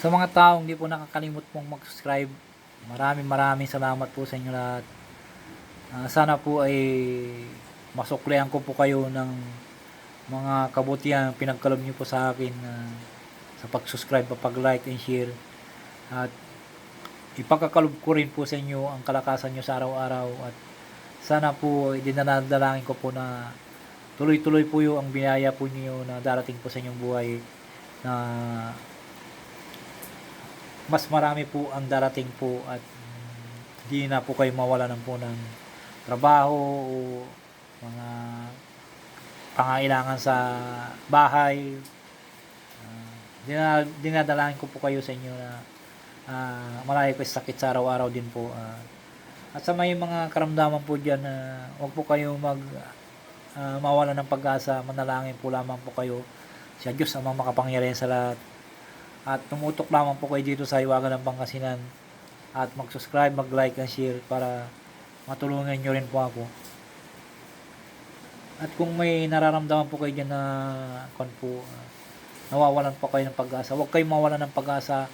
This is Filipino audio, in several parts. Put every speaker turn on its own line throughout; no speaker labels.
Sa mga taong hindi po nakakalimot pong mag-subscribe, maraming maraming salamat po sa inyo lahat. Ah, sana po ay masuklihan ko po kayo ng mga kabutihan pinagkalob niyo po sa akin ah, sa pag-subscribe, pag-like and share. At ipagkakalob ko rin po sa inyo ang kalakasan nyo sa araw-araw at sana po dinadalangin ko po na tuloy-tuloy po yung ang biyaya po niyo na darating po sa inyong buhay na mas marami po ang darating po at hindi na po kayo mawala ng po ng trabaho o mga pangailangan sa bahay. Uh, dinal- dinadalangin ko po kayo sa inyo na uh, malayo ko sa sakit sa araw-araw din po. ah. at sa may mga karamdaman po dyan, na huwag po kayo mag ah, mawala ng pag-asa, manalangin po lamang po kayo sa Diyos amang makapangyarihan sa lahat. At tumutok lamang po kayo dito sa Iwagan ng Pangasinan. At mag-subscribe, mag-like, and share para matulungan nyo rin po ako. At kung may nararamdaman po kayo dyan na kon po, ah, nawawalan po kayo ng pag-asa, huwag kayong mawalan ng pag-asa.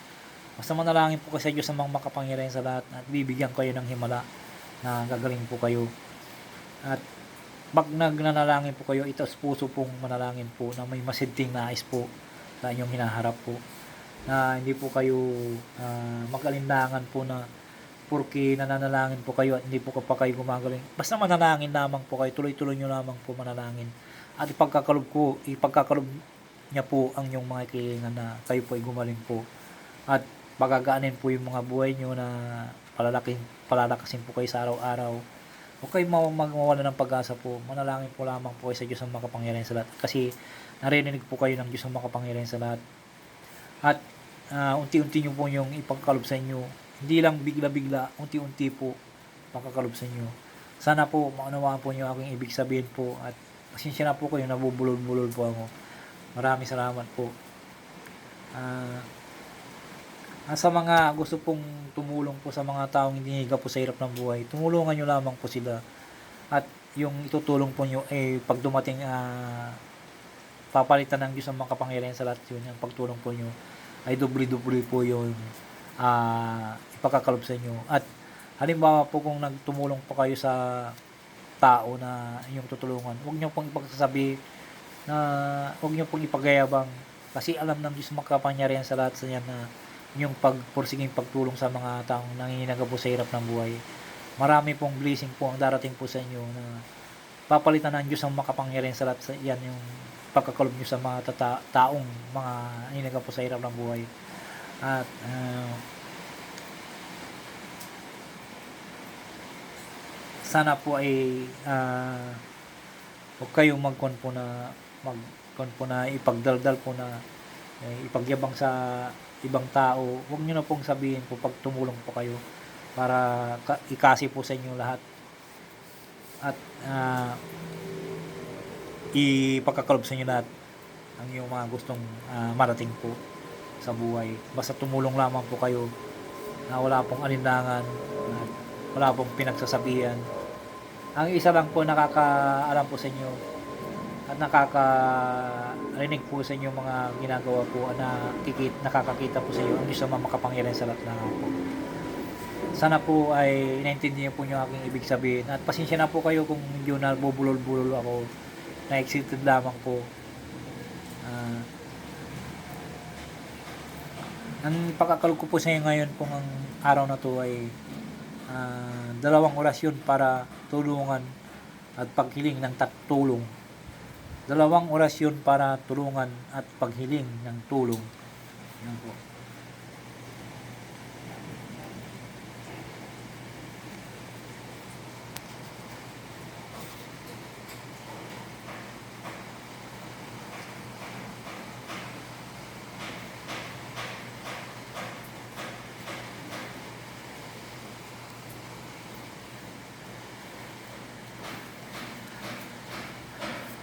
Basta manalangin po kayo sa Diyos amang makapangyarihan sa lahat at bibigyan kayo ng himala na gagaling po kayo. At pag nagnanalangin po kayo, ito puso pong manalangin po na may masidting nais po sa inyong hinaharap po na hindi po kayo ah, mag-alinlangan po na porque nananalangin po kayo at hindi po pa kayo gumagaling. Basta manalangin lamang po kayo, tuloy-tuloy nyo lamang po manalangin. At ipagkakalob ko, ipagkakalob niya po ang inyong mga kailangan na kayo po ay gumaling po. At pagagaanin po yung mga buhay nyo na palalaking, palalakasin po kayo sa araw-araw. Huwag kayo ma- magmawala ng pag-asa po. Manalangin po lamang po kayo sa Diyos ang makapangyarihan sa lahat. Kasi narinig po kayo ng Diyos ang makapangyarihan sa lahat. At ah, unti-unti nyo po yung ipagkalob sa inyo. Hindi lang bigla-bigla, unti-unti po pagkakalob sa inyo. Sana po maunawaan po nyo aking ibig sabihin po at pasensya na po kayo, nabubulol-bulol po ako. Maraming salamat po. Ah, sa mga gusto pong tumulong po sa mga taong hindi higa po sa hirap ng buhay, tumulungan nyo lamang po sila. At yung itutulong po nyo, eh, pag dumating, ah, papalitan ng Diyos ang makapangyarihan sa lahat yun, yung pagtulong po nyo, ay dubli-dubli po yung ah, ipagkakalob sa inyo. At halimbawa po kung nagtumulong po kayo sa tao na inyong tutulungan, huwag nyo pong ipagsasabi na huwag nyo pong ipagayabang kasi alam ng Diyos makapangyarihan sa lahat sa yan na yung pagpursiging pagtulong sa mga taong nanginginaga po sa hirap ng buhay. Marami pong blessing po ang darating po sa inyo na papalitan ng Diyos ang makapangyarihan sa lahat sa yan yung pagkakalob nyo sa mga tata- taong mga nanginginaga po sa hirap ng buhay. At ah, sana po ay ah, huwag kayong magkon po na magkon po na ipagdaldal po na eh, ipagyabang sa ibang tao. Huwag niyo na pong sabihin po pag tumulong po kayo para ka- ikasi po sa inyo lahat. At ah, ipagkakalob sa inyo lahat ang iyong mga gustong ah, marating po sa buhay. Basta tumulong lamang po kayo na wala pong alinlangan, at wala pong pinagsasabihan. Ang isa lang po nakakaalam po sa inyo at nakakarinig po sa inyo mga ginagawa po na kikit, nakakakita po sa inyo ang Diyos ang makapangyarihan sa lahat ng po. Sana po ay naintindihan po nyo aking ibig sabihin at pasensya na po kayo kung medyo nabubulol-bulol ako na excited lamang po. Ah, ang pagkakalog ko po sa inyo ngayon kung ang araw na to ay ah, dalawang orasyon para tulungan at paghiling ng tulong. Dalawang orasyon para tulungan at paghiling ng tulong. Yan po.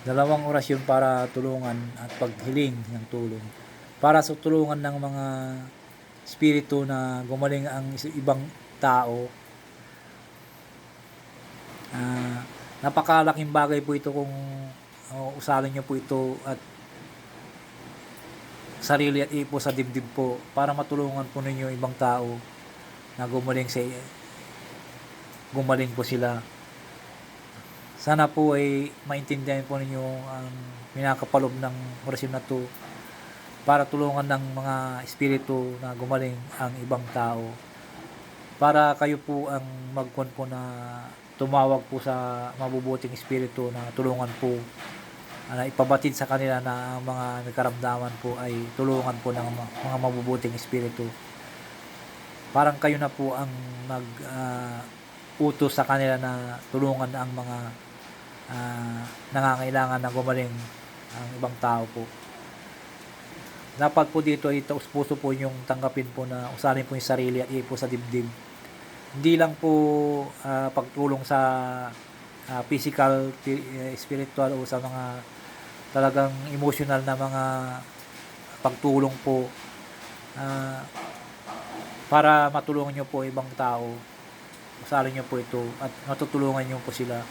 Dalawang orasyon para tulungan at paghiling ng tulong. Para sa tulungan ng mga espiritu na gumaling ang ibang tao. Ah, napakalaking bagay po ito kung uh, usalin niyo po ito at sarili at ipo sa dibdib po para matulungan po ninyo ibang tao na gumaling sa gumaling po sila. Sana po ay maintindihan po ninyo ang minakapalob ng orasyon na to para tulungan ng mga espiritu na gumaling ang ibang tao. Para kayo po ang magkon po na tumawag po sa mabubuting espiritu na tulungan po na ipabatid sa kanila na ang mga may karamdaman po ay tulungan po ng mga, mabubuting espiritu. Parang kayo na po ang mag ah, utos sa kanila na tulungan ang mga ah, nangangailangan na gumaling ang ibang tao po. Dapat po dito ay taus puso po yung tanggapin po na usarin po yung sarili at ipo sa dibdib. Hindi lang po ah, pagtulong sa ah, physical, eh, spiritual o sa mga talagang emotional na mga pagtulong po ah, para matulungan nyo po ibang tao. Usarin nyo po ito at matutulungan nyo po sila.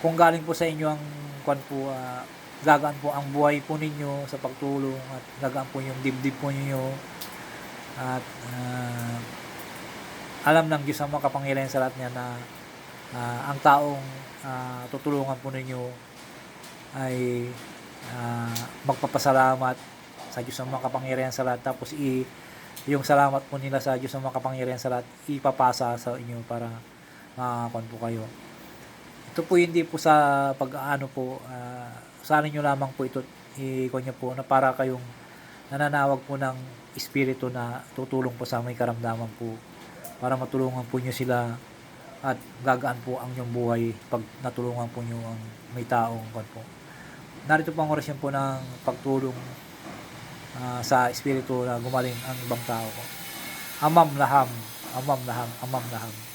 Kung galing po sa inyo ang kwan po, ah, gagaan po ang buhay po ninyo sa pagtulong at gagaan po yung dibdib po ninyo at ah, alam ng Diyos ang makapangyarihan sa lahat niya na ah, ang taong ah, tutulungan po ninyo ay ah, magpapasalamat sa Diyos ang makapangyarihan sa lahat. Tapos i yung salamat po nila sa Diyos ang makapangyarihan sa lahat ipapasa sa inyo para makakakon po kayo ito po hindi po sa pag-ano po uh, usarin nyo lamang po ito ikon po na para kayong nananawag po ng espiritu na tutulong po sa may karamdaman po para matulungan po nyo sila at gagaan po ang inyong buhay pag natulungan po nyo ang may taong kwan po. Narito po ang orasyon po ng pagtulong ah, sa espiritu na gumaling ang ibang tao po. Amam laham, amam laham, amam laham.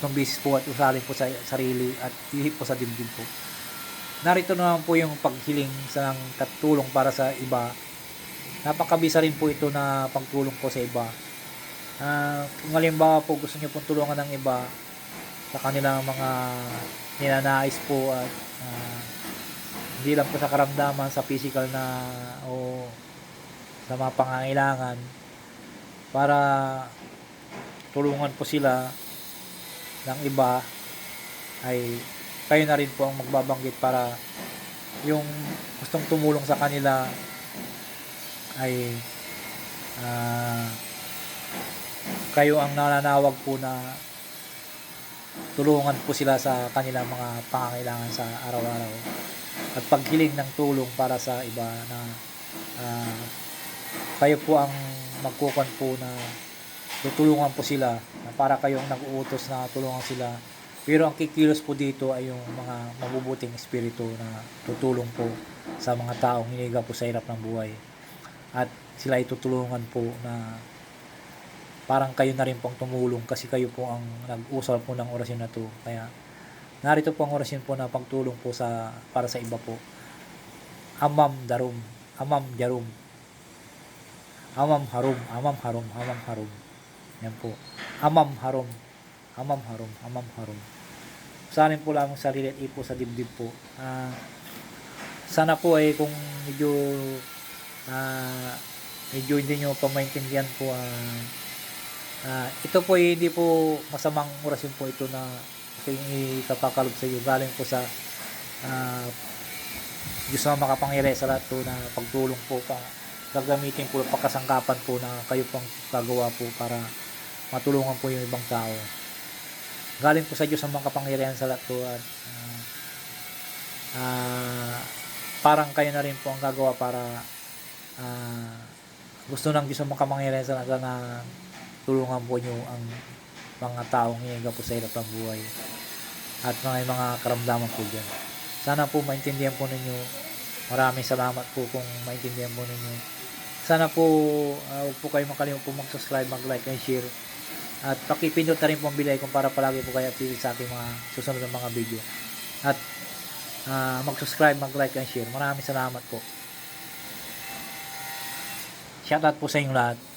Itong bisis po at usalin po sa sarili at ihip po sa dibdib po. Narito naman po yung paghiling sa ng para sa iba. Napakabisa rin po ito na pagtulong po sa iba. Ah, kung halimbawa po gusto niyo pong tulungan ng iba sa kanilang mga ninanais po at ah, hindi lang po sa karamdaman, sa physical na o sa mga pangangailangan para tulungan po sila ng iba ay kayo na rin po ang magbabanggit para yung gustong tumulong sa kanila ay ah, kayo ang nananawag po na tulungan po sila sa kanilang mga pangangailangan sa araw-araw. At paghiling ng tulong para sa iba na ah, kayo po ang magkukan po na tutulungan po sila para kayong nag-uutos na tulungan sila. Pero ang kikilos po dito ay yung mga mabubuting espiritu na tutulong po sa mga taong hiniga po sa hirap ng buhay. At sila ay tutulungan po na parang kayo na rin pong tumulong kasi kayo po ang nag-usal po ng orasyon na to. Kaya narito po ang orasyon po na pagtulong po sa para sa iba po. Amam darum amam jarum. Amam harum amam harum amam harum yan po. Amam harum amam harum amam harum usarin po lamang sarili at ipo sa dibdib po. Ah, sana po ay kung medyo ah, medyo hindi nyo pa maintindihan po ah, ah, ito po ay hindi po masamang orasyon po ito na aking ipapakalob sa iyo. Galing po sa ah, Diyos na makapangyari sa lahat po na pagtulong po pa gagamitin po pagkasangkapan po na kayo pong gagawa po para matulungan po yung ibang tao galing po sa Diyos ang makapangyarihan sa lahat po at ah, ah, parang kayo na rin po ang gagawa para ah, gusto ng Diyos ang makapangyarihan sa lahat na tulungan po nyo ang mga taong hiniga po sa hirap ng buhay at mga mga karamdaman po dyan. Sana po maintindihan po ninyo. Maraming salamat po kung maintindihan po ninyo. Sana po uh, huwag po kayo makalimutan po mag-subscribe, mag-like and share. At pakipindot na rin po ang bilay kung para palagi po kayo updated sa aking mga susunod na mga video. At ah, mag-subscribe, mag-like and share. Maraming salamat po. Shoutout po sa inyong lahat.